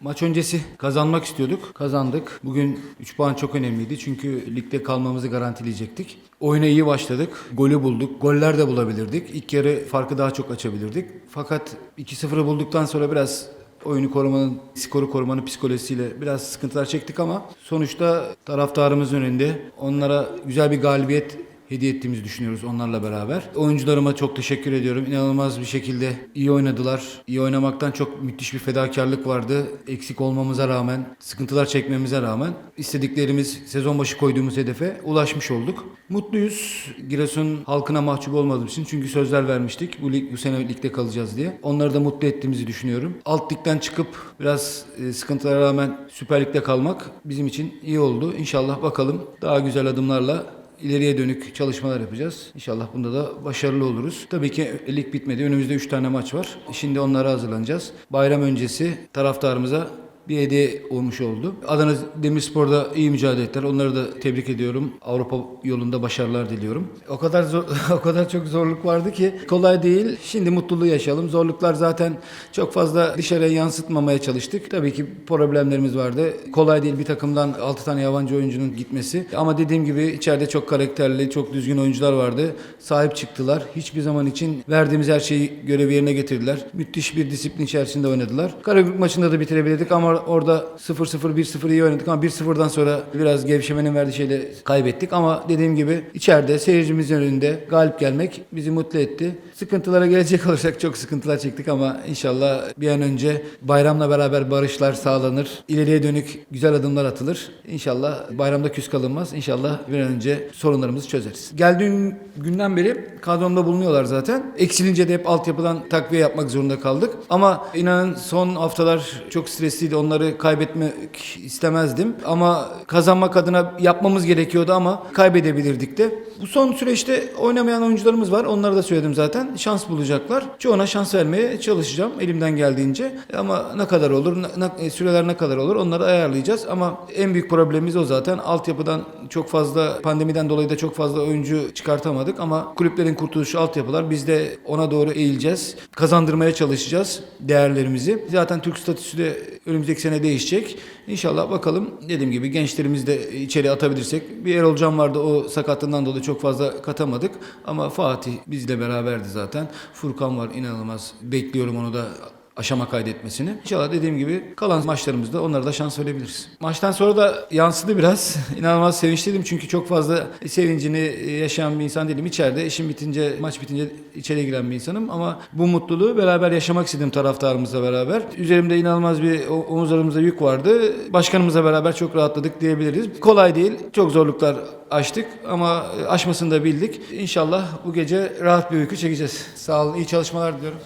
Maç öncesi kazanmak istiyorduk. Kazandık. Bugün 3 puan çok önemliydi. Çünkü ligde kalmamızı garantileyecektik. Oyuna iyi başladık. Golü bulduk. Goller de bulabilirdik. İlk yarı farkı daha çok açabilirdik. Fakat 2-0'ı bulduktan sonra biraz oyunu korumanın, skoru korumanın psikolojisiyle biraz sıkıntılar çektik ama sonuçta taraftarımızın önünde onlara güzel bir galibiyet hediye ettiğimizi düşünüyoruz onlarla beraber. Oyuncularıma çok teşekkür ediyorum. İnanılmaz bir şekilde iyi oynadılar. İyi oynamaktan çok müthiş bir fedakarlık vardı. Eksik olmamıza rağmen, sıkıntılar çekmemize rağmen istediklerimiz sezon başı koyduğumuz hedefe ulaşmış olduk. Mutluyuz. Giresun halkına mahcup olmadığımız için çünkü sözler vermiştik. Bu lig bu sene ligde kalacağız diye. Onları da mutlu ettiğimizi düşünüyorum. Alt ligden çıkıp biraz e, sıkıntılara rağmen Süper Lig'de kalmak bizim için iyi oldu. İnşallah bakalım daha güzel adımlarla ileriye dönük çalışmalar yapacağız. İnşallah bunda da başarılı oluruz. Tabii ki lig bitmedi. Önümüzde 3 tane maç var. Şimdi onlara hazırlanacağız. Bayram öncesi taraftarımıza bir hediye olmuş oldu. Adana Demirspor'da iyi mücadele ettiler. Onları da tebrik ediyorum. Avrupa yolunda başarılar diliyorum. O kadar zor, o kadar çok zorluk vardı ki kolay değil. Şimdi mutluluğu yaşayalım. Zorluklar zaten çok fazla dışarıya yansıtmamaya çalıştık. Tabii ki problemlerimiz vardı. Kolay değil bir takımdan 6 tane yabancı oyuncunun gitmesi. Ama dediğim gibi içeride çok karakterli, çok düzgün oyuncular vardı. Sahip çıktılar. Hiçbir zaman için verdiğimiz her şeyi görevi yerine getirdiler. Müthiş bir disiplin içerisinde oynadılar. Karagümrük maçında da bitirebilirdik ama orada 0-0 1-0 iyi oynadık ama 1-0'dan sonra biraz gevşemenin verdiği şeyle kaybettik ama dediğim gibi içeride seyircimizin önünde galip gelmek bizi mutlu etti. Sıkıntılara gelecek olursak çok sıkıntılar çektik ama inşallah bir an önce bayramla beraber barışlar sağlanır. İleriye dönük güzel adımlar atılır. İnşallah bayramda küs kalınmaz. İnşallah bir an önce sorunlarımızı çözeriz. Geldiğim günden beri kadromda bulunuyorlar zaten. Eksilince de hep altyapıdan takviye yapmak zorunda kaldık. Ama inanın son haftalar çok stresliydi. Onları kaybetmek istemezdim. Ama kazanmak adına yapmamız gerekiyordu ama kaybedebilirdik de. Bu son süreçte oynamayan oyuncularımız var. Onları da söyledim zaten. Şans bulacaklar. Çoğuna şans vermeye çalışacağım elimden geldiğince. Ama ne kadar olur, ne- süreler ne kadar olur onları ayarlayacağız. Ama en büyük problemimiz o zaten. Altyapıdan çok fazla pandemiden dolayı da çok fazla oyuncu çıkartamadık ama kulüplerin kurtuluşu altyapılar. Biz de ona doğru eğileceğiz. Kazandırmaya çalışacağız değerlerimizi. Zaten Türk statüsü de önümüzdeki sene değişecek. İnşallah bakalım dediğim gibi gençlerimizi de içeri atabilirsek. Bir Erol Can vardı o sakatlığından dolayı çok fazla katamadık. Ama Fatih bizle beraberdi zaten. Furkan var inanılmaz. Bekliyorum onu da aşama kaydetmesini. İnşallah dediğim gibi kalan maçlarımızda onlara da şans verebiliriz. Maçtan sonra da yansıdı biraz. İnanılmaz sevinçliydim çünkü çok fazla sevincini yaşayan bir insan değilim. İçeride işim bitince, maç bitince içeri giren bir insanım ama bu mutluluğu beraber yaşamak istedim taraftarımızla beraber. Üzerimde inanılmaz bir omuzlarımızda yük vardı. Başkanımızla beraber çok rahatladık diyebiliriz. Kolay değil. Çok zorluklar aştık ama aşmasını da bildik. İnşallah bu gece rahat bir uyku çekeceğiz. Sağ olun. iyi çalışmalar diliyorum.